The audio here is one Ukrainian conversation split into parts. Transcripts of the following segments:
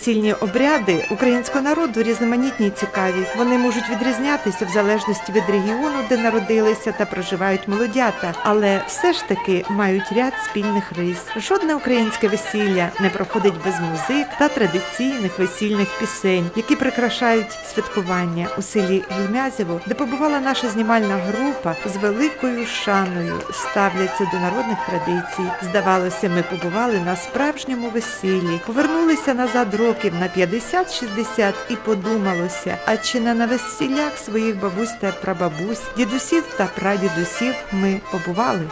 Весільні обряди українського народу різноманітні і цікаві. Вони можуть відрізнятися в залежності від регіону, де народилися та проживають молодята, але все ж таки мають ряд спільних рис. Жодне українське весілля не проходить без музик та традиційних весільних пісень, які прикрашають святкування у селі Гельмязєво, де побувала наша знімальна група з великою шаною ставляться до народних традицій. Здавалося, ми побували на справжньому весіллі, повернулися назад років на 50-60 і подумалося, а чи не на весіллях своїх бабусь та прабабусь, дідусів та прадідусів ми побували?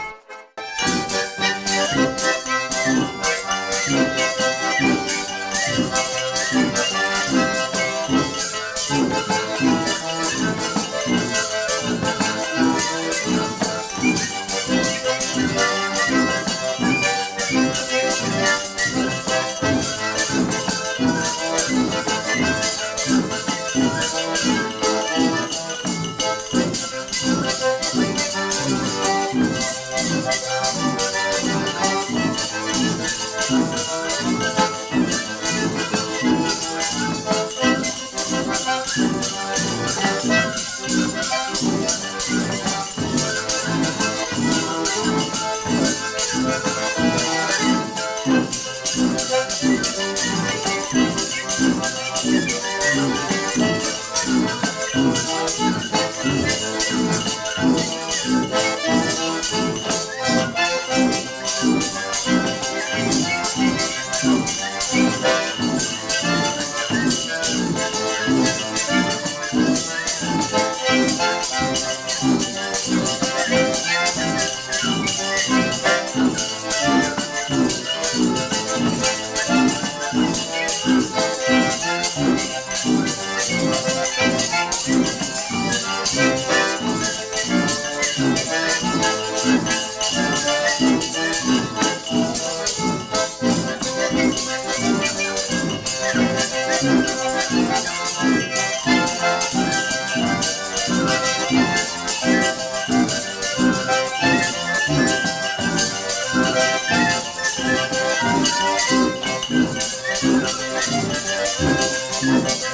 Thank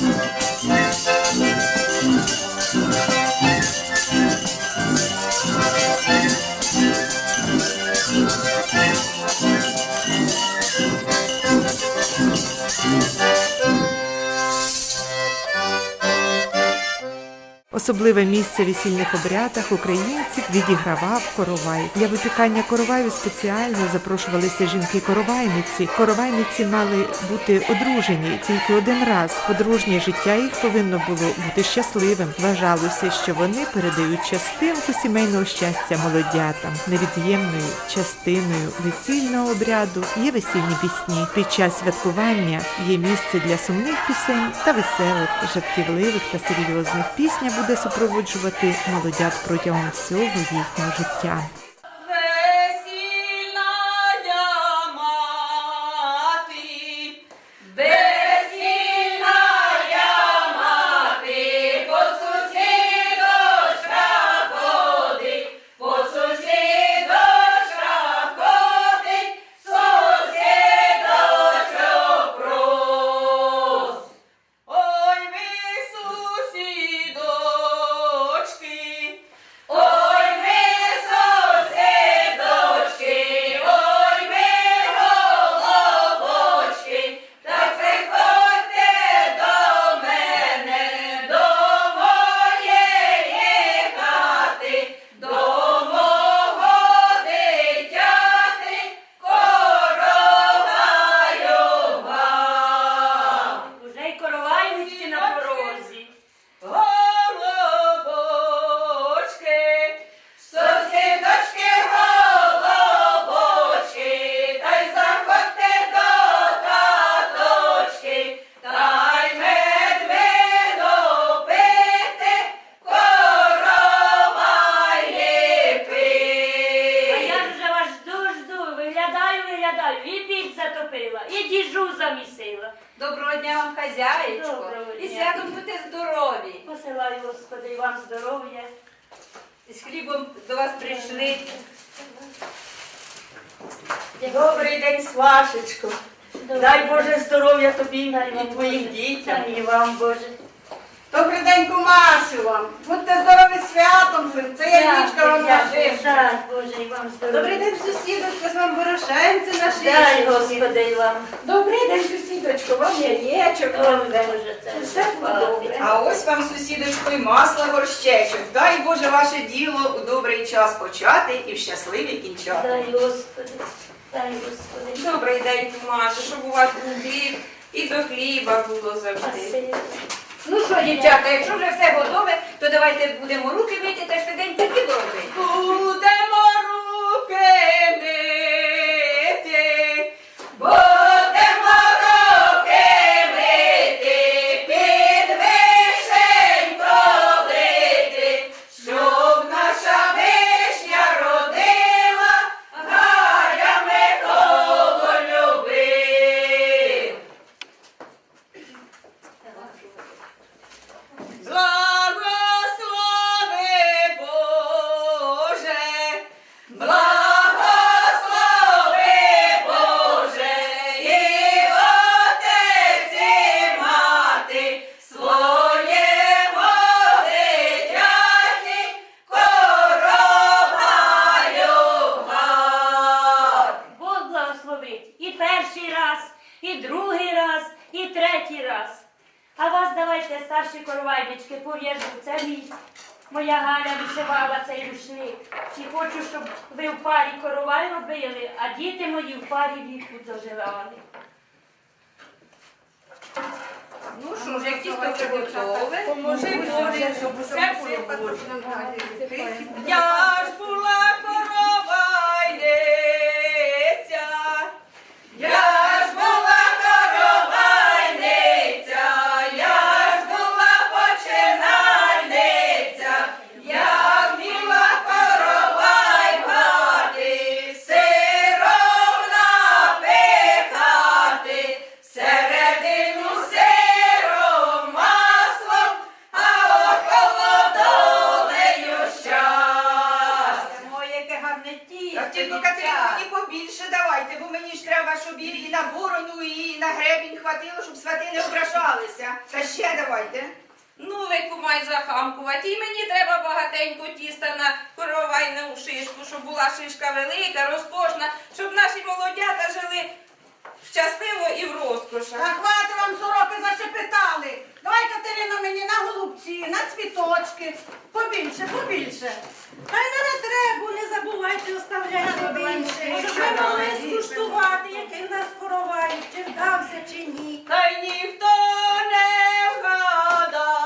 you. Особливе місце в весільних обрядах українців відігравав коровай. Для випікання короваю спеціально запрошувалися жінки-коровайниці. Коровайниці мали бути одружені тільки один раз. Подружнє життя їх повинно було бути щасливим. Вважалося, що вони передають частинку сімейного щастя молодятам. Невід'ємною частиною весільного обряду є весільні пісні. Під час святкування є місце для сумних пісень та веселих, жартівливих та серйозних. Пісня буде супроводжувати молодят протягом всього їхнього життя. Добрий день, Свашечко. Дай Боже здоров'я тобі Дай і твоїм Боже. дітям. Дай і вам, Боже. Добрий день, кумасю вам. Будьте здорові святом, це я нічка вам Дякую, Боже, і вам здоров'я. Добрий день, сусідочко, з вам горошенці наші. Дай, Господи, і вам. Добрий день, сусідочко, вам яєчок. Вам. Боже, це Все буде добре. А ось вам, сусідочко, і масло горщечок. Дай Боже ваше діло у добрий час почати і в щасливі кінчати. Дай, Господи, дай, Господи. Добрий день, Маша, щоб у вас був хліб і до хліба було завжди. Ну що, дівчата, якщо вже все готове, то давайте будемо руки мити та швиденько хліб робити. Будемо руки мити, будемо Це мій. Моя Галя вишивала цей рушник. І хочу, щоб ви в парі коровай робили, а діти мої в парі віку доживали. Ну що ж, як то готове. Поможи Боже, щоб все було Боже. Я ж була Моє ті. Так тільки Катерину Катерина, мені побільше давайте, бо мені ж треба, щоб і на борону, і на гребінь хватило, щоб свати не ображалися. Та ще давайте. Ну, ви кумай захамкувати. І мені треба багатенько тіста на коровайну шишку, щоб була шишка велика, розкошна, щоб наші молодята жили щасливо і в розкошах. Так хватить вам сороки зашепетали. Давай, Катерина, мені на голубці, на цвіточки. Побільше, побільше. Та й на ретребу не забувайте оставляти побільше. Щоб ми могли скуштувати, який в нас коровай, чи вдався, чи ні. Та й ніхто не вгадає,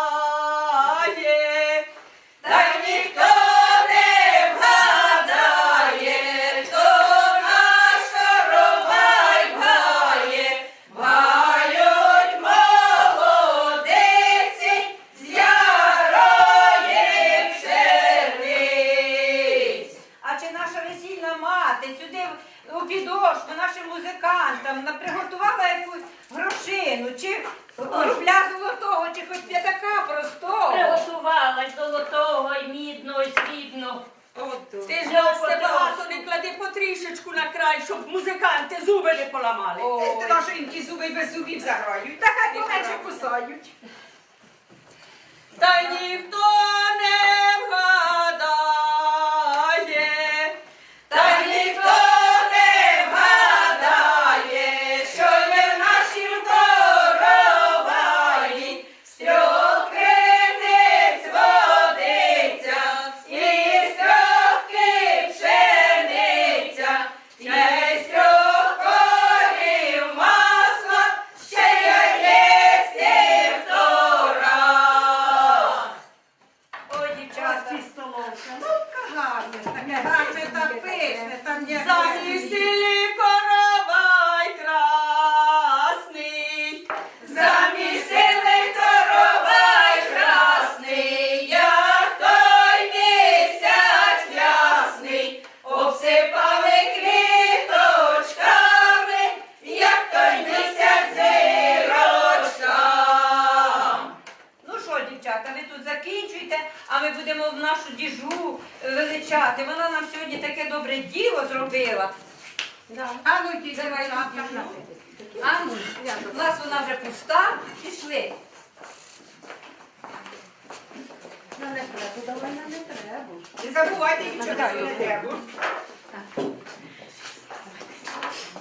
ми будемо в нашу діжу е, величати. Вона нам сьогодні таке добре діло зробила. А ну йдіть, дівчатка. діжу. А ну, у нас вона вже пуста, пішли. Не треба, давай нам не треба. Не забувайте нічого не треба.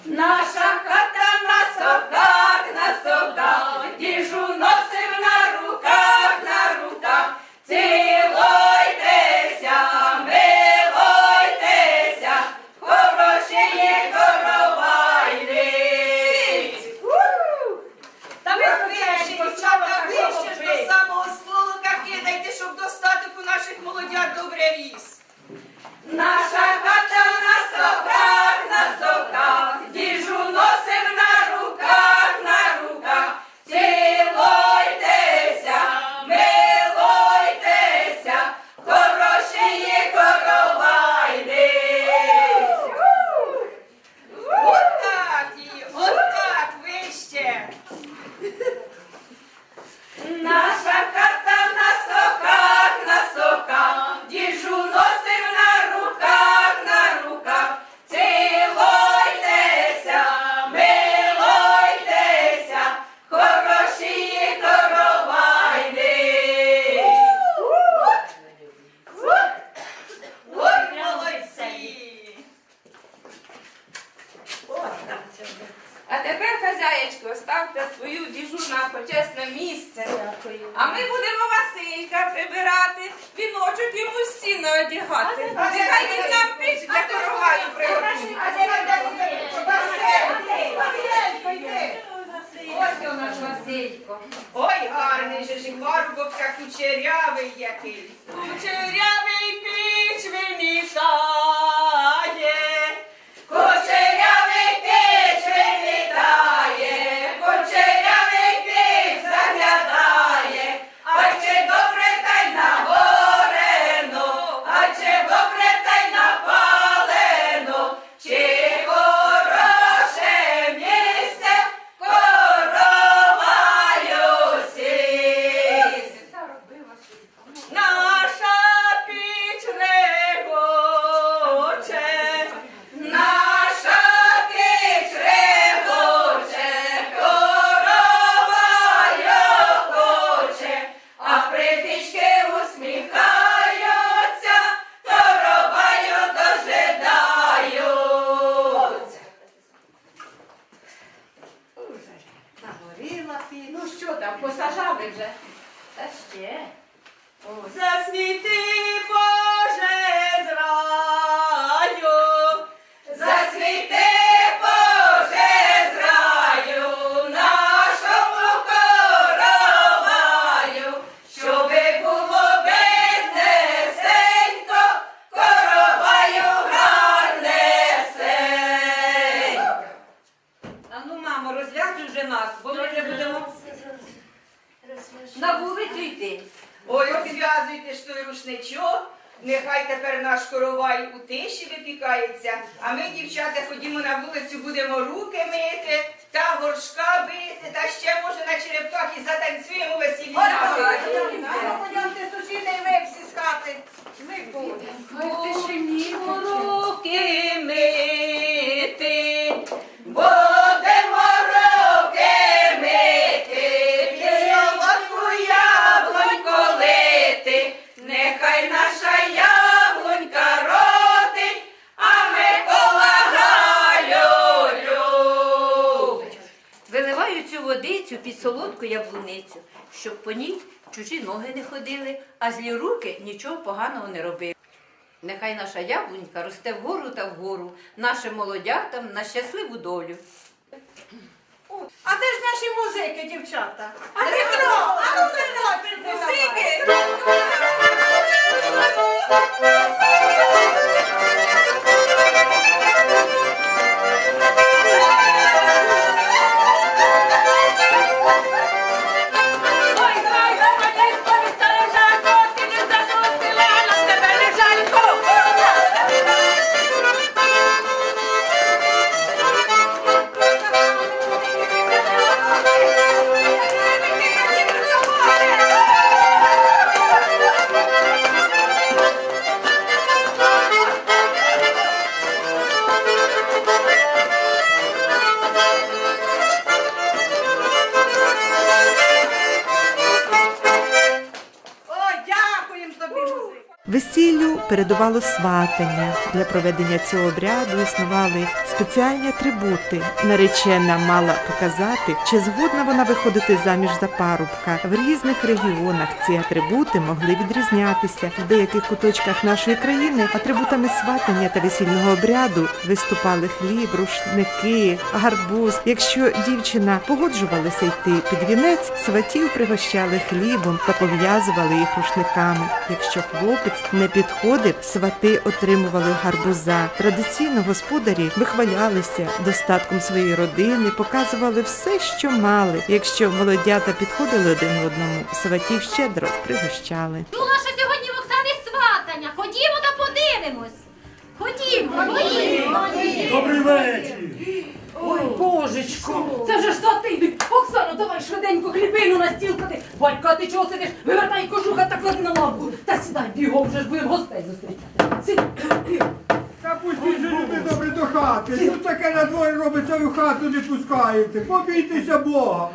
Наша хата на соках, на соках, діжу носив на руках, на руках. Цілуйтеся, милуйтеся, хорошіє коровайниць. Та ви вище, дівчата, вище ж до самого столика кидайте, щоб достаток у наших молодят добре ріс. Наша хата на соках, на соках, діжу носив на руках, на руках. Цілуйтеся, милуйтеся, хорошіє коровайниць. Отак її, отак, вище. Наша хата на соках, на соках, діжу носив на руках, на руках. Цілуйтеся, милуйтеся, хороші коровайни. Ой, молодці. А тепер, хазяєчко, ставте свою діжу на почесне місце. А ми будемо Василька прибирати, віночок йому в стіну одягати. Нехай він нам піч для короваю приготує. Ось у наш Василько. Ой, гарний же ж і парубок кучерявий який. Кучерявий піч вимітає. А ми, дівчата, ходімо на вулицю, будемо руки мити цю під солодку яблуницю, щоб по ній чужі ноги не ходили, а злі руки нічого поганого не робили. Нехай наша яблунька росте вгору та вгору, нашим молодятам на щасливу долю. А де ж наші музики, дівчата? А Петро, а ну Музики! Передувало сватання. Для проведення цього обряду існували спеціальні атрибути. Наречена мала показати, чи згодна вона виходити заміж за парубка. В різних регіонах ці атрибути могли відрізнятися. В деяких куточках нашої країни атрибутами сватання та весільного обряду виступали хліб, рушники, гарбуз. Якщо дівчина погоджувалася йти під вінець, сватів пригощали хлібом та пов'язували їх рушниками. Якщо хлопець не підходив, свати отримували гарбуза. Традиційно господарі вихвалялися достатком своєї родини, показували все, що мали. Якщо молодята підходили один одному, сватів щедро пригощали. Чула, що сьогодні в Оксани сватання. Ходімо та подивимось. Ходімо, ходімо. Добрий вечір! Ой, божечко, це вже ж свати. Оксано, давай швиденько хлібину на стіл клади. Батько, ти чого сидиш? Вивертай кожуха та клади на лавку. Та сідай, бігом вже ж будемо гостей зустрічати. Сідай. Та пустіть же люди добре до хати. Тут таке на дворі робиться, ви в хату не пускаєте. Побійтеся Бога.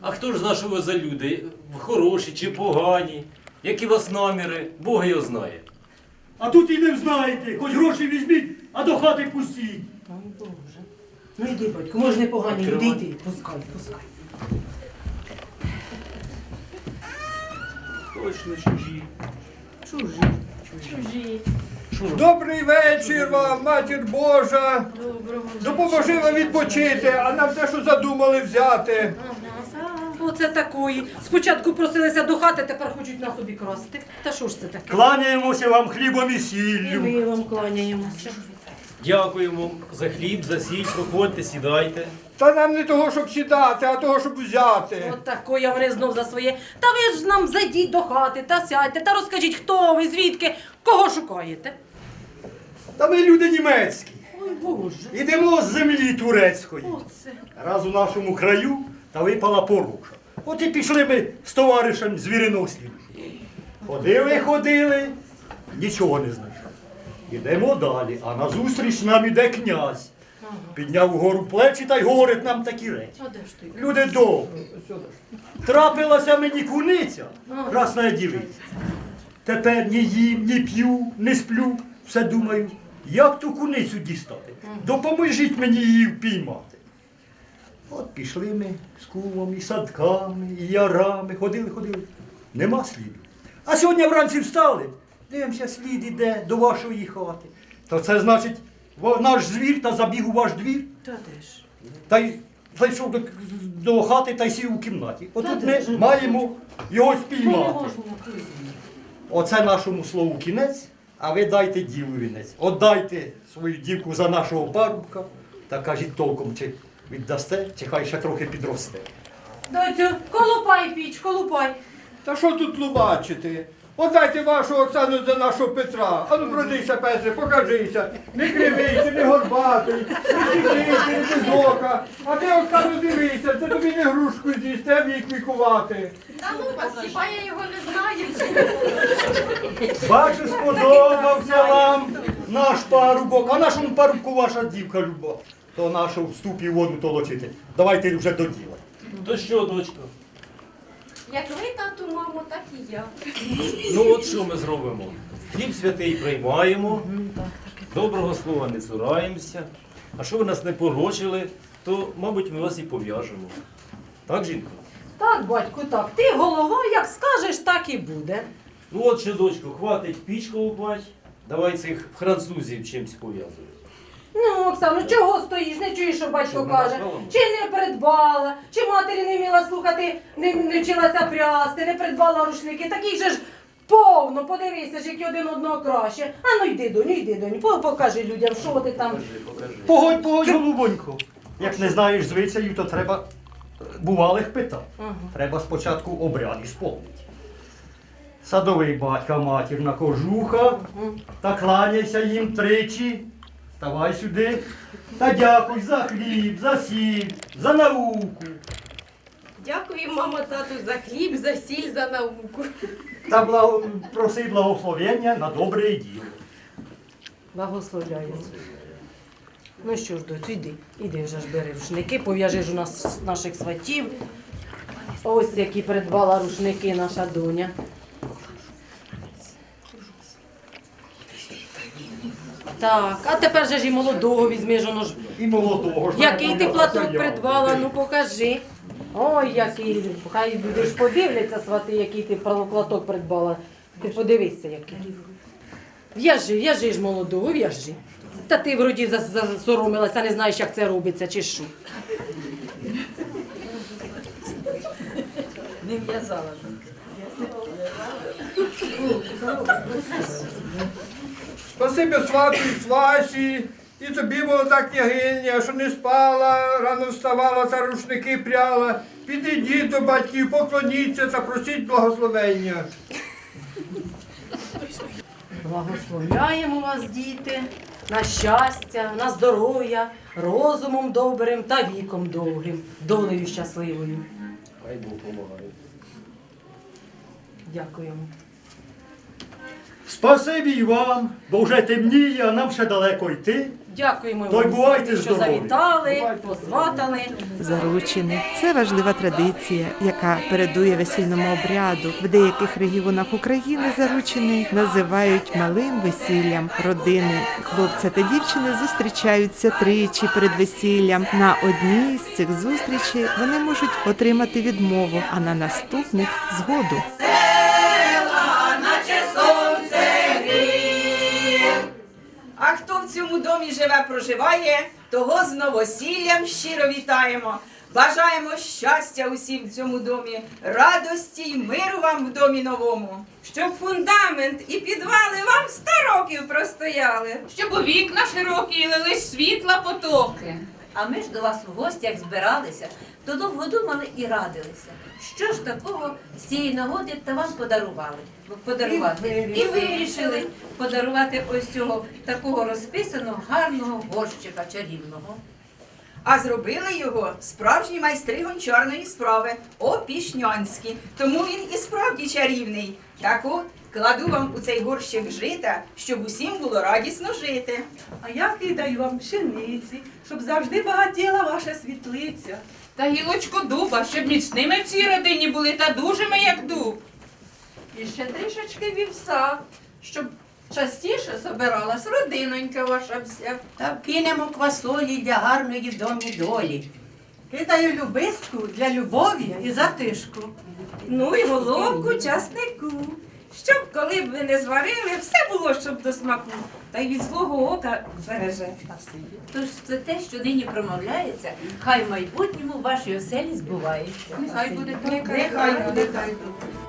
А хто ж знає, що ви за люди? Хороші чи погані? Які у вас наміри? Бог його знає. А тут і не знаєте. Хоч гроші візьміть, а до хати пустіть. Ой, Боже. Ну йди, батько, може не погані, йди, йди, пускай, пускай. Точно чужі. Чужі, чужі. Добрий вечір вам, матір Божа. Допоможи вам відпочити, а нам те, що задумали взяти. Оце такої. Спочатку просилися до хати, тепер хочуть нас обікрасти. Та що ж це таке? Кланяємося вам хлібом і І сіллю. ми вам кланяємося. Дякуємо за хліб, за сіль. Проходьте, сідайте. Та нам не того, щоб сідати, а того, щоб взяти. От такої вони знов за своє. Та ви ж нам зайдіть до хати та сядьте, та розкажіть, хто ви, звідки, кого шукаєте. Та ми люди німецькі. Ой Боже, Ідемо з землі турецької. оце. Раз у нашому краю та випала порука. От і пішли ми з товаришем звіриносів. Ходили, ходили, нічого не знайшли. Ідемо далі, а назустріч нам іде князь. Підняв вгору плечі та й говорить нам такі речі. Люди добрі. Трапилася мені куниця, красна дівиця. Тепер ні їм, ні п'ю, не сплю. Все думаю, як ту куницю дістати. Допоможіть мені її впіймати. От пішли ми з кумом, і садками, і ярами, ходили, ходили. Нема сліду. А сьогодні вранці встали. Дивимося, слід іде до вашої хати. То це значить, наш звір та забіг у ваш двір. Та де ж? Та й зайшов до, до хати та й сів у кімнаті. Отут ми маємо його спіймати. Оце нашому слову кінець, а ви дайте діву вінець. Отдайте свою дівку за нашого парубка та кажіть толком, чи віддасте, чи хай ще трохи підросте. Доцю, колупай піч, колупай. Та що тут тлумачити? Отдайте вашу Оксану за нашого Петра. А ну пройдися, Петре, покажися. Не кривийся, не горбатий, не сідийся, не без ока. А ти, Оксану, дивися, це тобі не грушку з'їсти, а вік вікувати. Та ну вас, хіба я його не знаю? Бачу, сподобався вам наш парубок, а нашому парубку ваша дівка люба. То нашу в ступі воду толочити. Давайте вже до діла. То що, дочко? Як ви, тату, мамо, так і я. Ну от що ми зробимо? Хліб святий приймаємо, доброго слова не цураємося. А що ви нас не порочили, то, мабуть, ми вас і пов'яжемо. Так, жінко? Так, батьку, так. Ти голова, як скажеш, так і буде. Ну от що, дочко, хватить пічку лупать. Давай цих французів чимсь пов'язуємо. Ну, Оксано, чого стоїш? Не чуєш, що батько не каже? Чи не придбала, чи матері не вміла слухати, не, не вчилася прясти, не придбала рушники. Такий же ж повно, подивися ж, які один одного краще. А ну йди, доню, йди, доню, по- покажи людям, що ти там. Покажи, покажи. Погодь, погодь, голубонько. Як не знаєш звичаїв, то треба е, бувалих питань. Треба спочатку обряд ісполнити. Садовий батька, матірна кожуха, та кланяйся їм тричі. Ставай сюди. Та дякуй за хліб, за сіль, за науку. Дякую, мамо, тату, за хліб, за сіль, за науку. Та благо... проси благословення на добре діло. Благословляю. Ну що ж, доцю, йди, іди вже ж бери рушники, пов'яжи ж у нас наших сватів. Ось які придбала рушники наша доня. Так. А тепер же ж і молодого візьми, ж, воно ж. І молодого ж. Який ти платок я. придбала, ну покажи. Ой, який. Хай люди ж подивляться, свати, який ти платок придбала. Ти подивися, який. В'яжи, в'яжи ж молодого, в'яжи. Та ти вроді зас- засоромилася, не знаєш, як це робиться, чи що. Не в'язала. Спасибі свату і свасі, і тобі було так княгиня, що не спала, рано вставала та рушники пряла. Підійдіть до батьків, поклоніться та просіть благословення. Благословляємо вас, діти, на щастя, на здоров'я, розумом добрим та віком довгим, долею щасливою. Хай Бог помагає. Дякуємо. Спасибі й вам, бо вже темніє, а нам ще далеко йти. Дякуємо То й вам, бувайте що здорові. завітали, посватали. Заручини це важлива традиція, яка передує весільному обряду. В деяких регіонах України заручини називають малим весіллям. Родини хлопця та дівчини зустрічаються тричі перед весіллям. На одній з цих зустрічей вони можуть отримати відмову, а на наступних згоду. Цьому домі живе, проживає, того з новосіллям щиро вітаємо. Бажаємо щастя усім в цьому домі, радості й миру вам в домі новому. Щоб фундамент і підвали вам ста років простояли. Щоб у вікна широкі лились світла потоки. А ми ж до вас в гостях збиралися, то довго думали і радилися. Що ж такого з цієї нагоди та вам подарували? Подарувати. І вирішили подарувати ось цього такого розписаного гарного горщика чарівного. А зробили його справжні майстри гончарної справи, опішнянські. Тому він і справді чарівний. Так от, кладу вам у цей горщик жита, щоб усім було радісно жити. А я кидаю вам пшениці, щоб завжди багатіла ваша світлиця. Та гілочку дуба, щоб міцними в цій родині були та дужими, як дуб. І ще трішечки вівса, щоб частіше собиралась родинонька ваша вся. Та кинемо квасолі для гарної в домі долі. Кидаю любистку для любові і затишку. Ну і головку часнику. Щоб коли б ви не зварили, все було, щоб до смаку. Та й від злого ока береже. Тож це те, що нині промовляється, хай в майбутньому в вашій оселі збувається. Нехай буде так. Нехай буде так.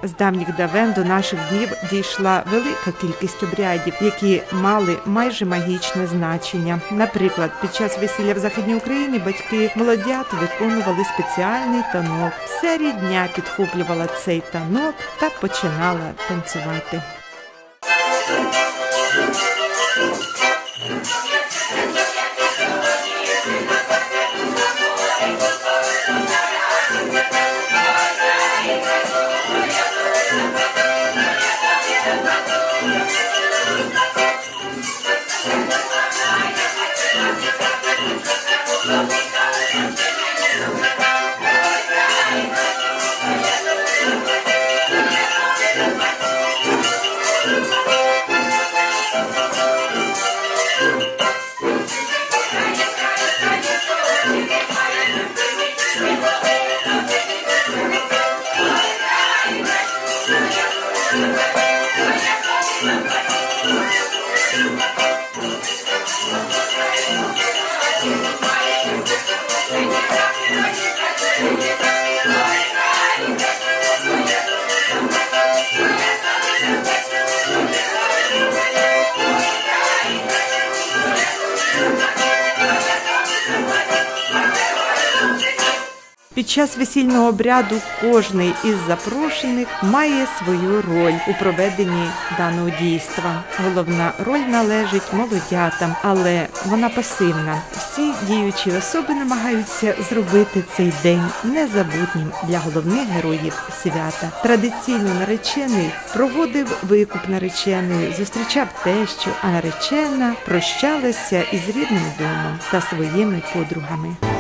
З давніх давен до наших днів дійшла велика кількість обрядів, які мали майже магічне значення. Наприклад, під час весілля в Західній Україні батьки молодят виконували спеціальний танок. Вся рідня підхоплювала цей танок та починала танцювати. Під час весільного обряду кожний із запрошених має свою роль у проведенні даного дійства. Головна роль належить молодятам, але вона пасивна. Всі діючі особи намагаються зробити цей день незабутнім для головних героїв свята. Традиційно наречений проводив викуп нареченої, зустрічав тещу, а наречена прощалася із рідним домом та своїми подругами.